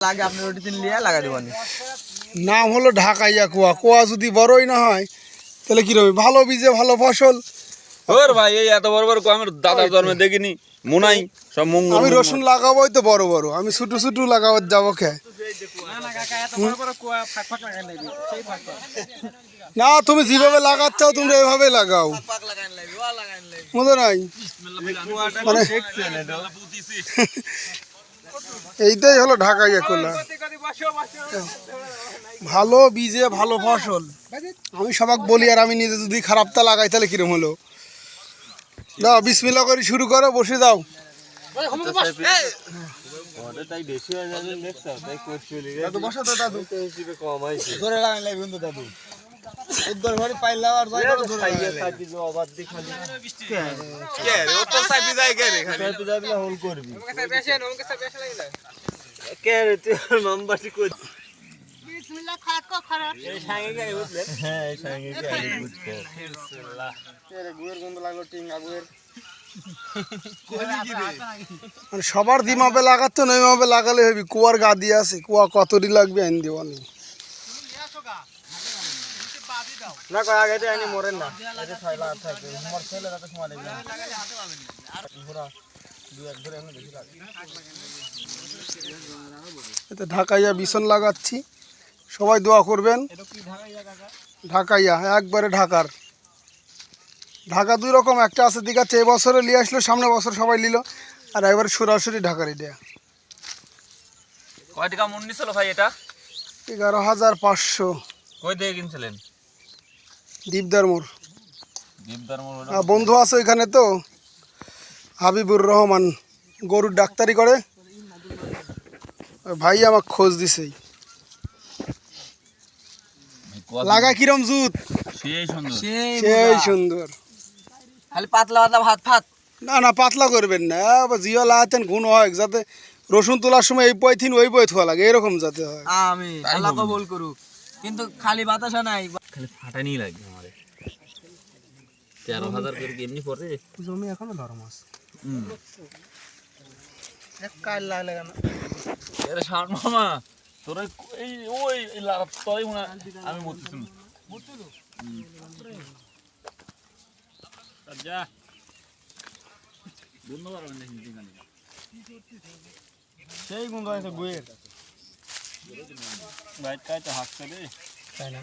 লাগে আপনি রুটি তিন লিয়ে লাগা দেবানি। নাম হলো ঢাকাইয়া কুয়া। কুয়া যদি বড়ই না হয় তাহলে কি রবি? ভালো বীজে ভালো ফসল। ওর ভাই এই এত বড় বড় আমার দাদার জন্মে দেখিনি। মুনাই সব মঙ্গল আমি রসুন লাগাবোই তো বড় বড়। আমি ছোট ছোট লাগাবো যাব কে? না তুমি যেভাবে লাগাচ্ছ তুমি এইভাবে লাগাও। মতো নাই? মানে এইটাই হলো ঢাকাইয়া কোলা ভালো বীজে ভালো ফসল। আমি সবাক বলি আর আমি নিজে যদি খারাপটা লাগাই তাহলে কিরম হলো? দাও বিসমিল্লা করে শুরু করো বসে দাদু তো দাদু। কম ধরে লাগাই লাগবে দাদু। উদ্ধার ঘরে পাইলা আর যাই করে ধরে লাগাই লাগবে। সাইকেল আবার দি খালি কে? রে ও তো যায় কে রে খালি? যাবি হোল করবি। কে রে তুই নাম্বারটি কই? এই সাঙ্গে গায়ে উঠলে হ্যাঁ এই সাঙ্গে গায়ে উঠছে গুয়ের গন্ধ লাগল টিঙ্গা গুয়ের মানে সবার দিমাপে লাগাচ্ছে না ওইভাবে লাগালে হবে কুয়ার গা দিয়ে আছে কুয়া কতটি লাগবে আইন দেওয়ানি। না কয় আগে আনি মরেন না। এটা ছয় লাখ থাকবে আমার ছেলে যাতে সময় দেবে ঘোরা দুই এক ধরে এমনি বেশি লাগে। এতে ঢাকাইয়া বিছন লাগাচ্ছি। সবাই দোয়া করবেন। ঢাকাইয়া একবারে ঢাকার। ঢাকা দুই রকম একটা আছে দিঘাচ্ছে এই বছরে নিয়ে আসলো সামনে বছর সবাই নিল। আর একবারে সরাসরি ঢাকার এটা। কয় টাকা মন নিছিল ভাই এটা? এগারো হাজার পাঁচশো। কই দিয়ে কিনছিলেন? দীপদার মোড়। দীপদার মোড় বন্ধু আছে এখানে তো। হাবিবুর রহমান গরুর ডাক্তারি করে। ভাই আমাকে খোঁজ দিছেই। লাগা কিরম জুত? সেই সুন্দর। খালি পাতলা পাতলা ভাত ফাত না না পাতলা করবেন না। জিও লাগাতেন ঘুণ হয়। যাতে রসুন তোলার সময় এই পয়থিন ওই পয় থোয়া লাগে। এরকম যাতে হয়। আমি আল্লাহ কবুল করুক। কিন্তু খালি বাতাসা নাই। খালি ফাটানি লাগে। আমারে তেরো হাজার করে কি এমনি পড়ে? জমি এখনও কাল লাগলে কেন এরে শান মামা তোর এই ওই মনে আমি মরতেছি না। যা। বন্ধ পারবেন না হিন্দি গানে। সেই গন্ধ আছে গুয়ের। বাইক কাই তো হাঁকছে রে। তাই না?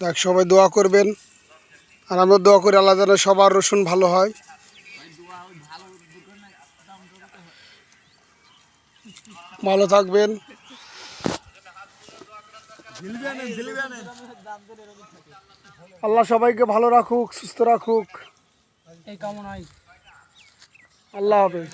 দেখ সবাই দোয়া করবেন। আর আমরা দোয়া করি আল্লাহ যেন সবার রসুন ভালো হয়। ভালো থাকবেন। আল্লাহ সবাইকে ভালো রাখুক, সুস্থ রাখুক। আল্লাহ হাফেজ।